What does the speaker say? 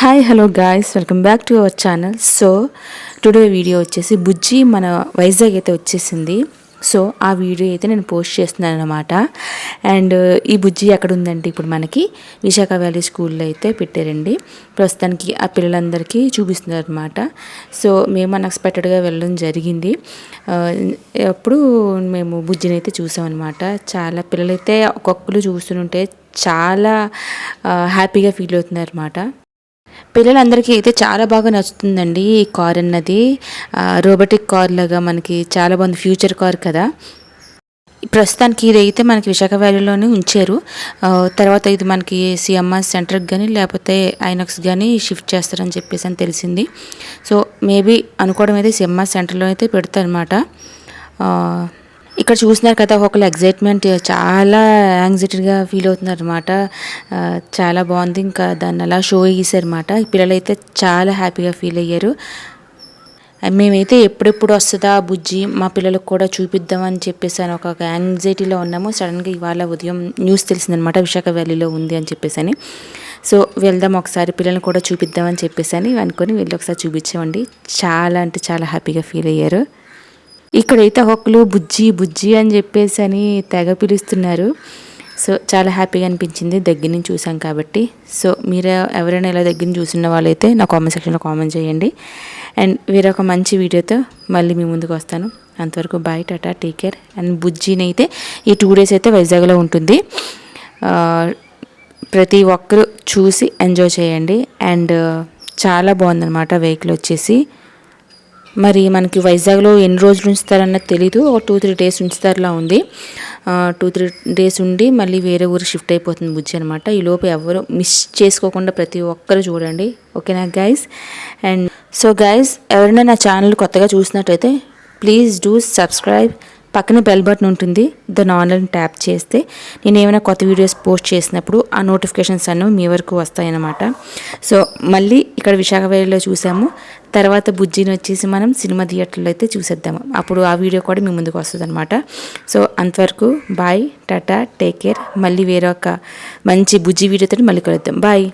Hi hello guys welcome back to our channel so today video వచ్చేసి బుజ్జి మన వైజాగ్ అయితే వచ్చేసింది. సో ఆ వీడియో అయితే నేను పోస్ట్ చేస్తున్నాను అనమాట అండ్ uh, ఈ బుజ్జి ఎక్కడ ఉందంటే ఇప్పుడు మనకి విశాఖ వ్యాలీ స్కూల్లో అయితే పెట్టారండి. ప్రస్తుతానికి ఆ పిల్లలందరికీ చూపిస్తున్నారు అనమాట సో మేము అన్ఎక్స్పెక్టెడ్గా వెళ్ళడం జరిగింది. Uh, అప్పుడు మేము బుజ్జిని అయితే చూసామన్నమాట. చాలా పిల్లలైతే ఒక్కొక్కరు చూస్తుంటే చాలా హ్యాపీగా ఫీల్ అవుతున్నారు అనమాట పిల్లలందరికీ అయితే చాలా బాగా నచ్చుతుందండి ఈ కార్ అన్నది. రోబోటిక్ కార్ లాగా మనకి చాలా బాగుంది ఫ్యూచర్ కార్ కదా. ప్రస్తుతానికి ఇది అయితే మనకి విశాఖ వ్యాలీలోనే ఉంచారు. తర్వాత ఇది మనకి సిఎంఆర్ సెంటర్కి కానీ లేకపోతే ఐనక్స్ కానీ షిఫ్ట్ చేస్తారని చెప్పేసి అని తెలిసింది. సో మేబీ అనుకోవడం అయితే సిఎంఆర్ సెంటర్లో అయితే పెడతారనమాట ఇక్కడ చూసినారు కదా ఒకళ్ళు ఎగ్జైట్మెంట్ చాలా యాంగ్జైటీగా ఫీల్ అవుతున్నారు అనమాట చాలా బాగుంది. ఇంకా దాన్ని అలా షో చేశారనమాట పిల్లలైతే చాలా హ్యాపీగా ఫీల్ అయ్యారు. మేమైతే ఎప్పుడెప్పుడు వస్తుందా బుజ్జి మా పిల్లలకు కూడా చూపిద్దామని చెప్పేసి అని ఒక యాంగ్జైటీలో ఉన్నాము. సడన్గా ఇవాళ ఉదయం న్యూస్ తెలిసిందనమాట విశాఖ వ్యాలీలో ఉంది అని చెప్పేసి అని. సో వెళ్దాం ఒకసారి పిల్లల్ని కూడా చూపిద్దామని చెప్పేసి అని అనుకొని వెళ్ళి ఒకసారి చూపించామండి. చాలా అంటే చాలా హ్యాపీగా ఫీల్ అయ్యారు. ఇక్కడైతే ఒకళ్ళు బుజ్జి బుజ్జి అని చెప్పేసి అని తెగ పిలుస్తున్నారు. సో చాలా హ్యాపీగా అనిపించింది. దగ్గర నుంచి చూసాం కాబట్టి. సో మీరు ఎవరైనా ఇలా దగ్గర నుంచి చూసిన వాళ్ళైతే నా కామెంట్ సెక్షన్లో కామెంట్ చేయండి. అండ్ వేరొక మంచి వీడియోతో మళ్ళీ మీ ముందుకు వస్తాను. అంతవరకు bye tata take care and బుజ్జిని అయితే ఈ టూ డేస్ అయితే వైజాగ్లో ఉంటుంది. ప్రతి ఒక్కరూ చూసి ఎంజాయ్ చేయండి. అండ్ చాలా బాగుందన్నమాట వెహికల్ వచ్చేసి. మరి మనకి వైజాగ్లో ఎన్ని రోజులు ఉంచుతారన్నది తెలీదు. ఒక టూ త్రీ డేస్ ఉంచుతారులా ఉంది. టూ త్రీ డేస్ ఉండి మళ్ళీ వేరే ఊరు షిఫ్ట్ అయిపోతుంది బుజ్జి అనమాట ఈ లోపు ఎవరు మిస్ చేసుకోకుండా ప్రతి ఒక్కరు చూడండి. ఓకేనా గైస్ అండ్ సో గైస్ ఎవరైనా నా ఛానల్ కొత్తగా చూసినట్టయితే ప్లీజ్ డూ సబ్స్క్రైబ్ పక్కన బెల్ బటన్ ఉంటుంది. దాన్ని ఆన్లైన్ ట్యాప్ చేస్తే నేను ఏమైనా కొత్త వీడియోస్ పోస్ట్ చేసినప్పుడు ఆ నోటిఫికేషన్స్ అన్నీ మీ వరకు వస్తాయన్నమాట. సో మళ్ళీ ఇక్కడ విశాఖ చూసాము. తర్వాత బుజ్జిని వచ్చేసి మనం సినిమా థియేటర్లో అయితే చూసేద్దాము. అప్పుడు ఆ వీడియో కూడా మీ ముందుకు వస్తుంది అనమాట సో అంతవరకు బాయ్ టాటా టేక్ కేర్ మళ్ళీ వేరొక మంచి బుజ్జి వీడియోతో మళ్ళీ కలుద్దాం. బాయ్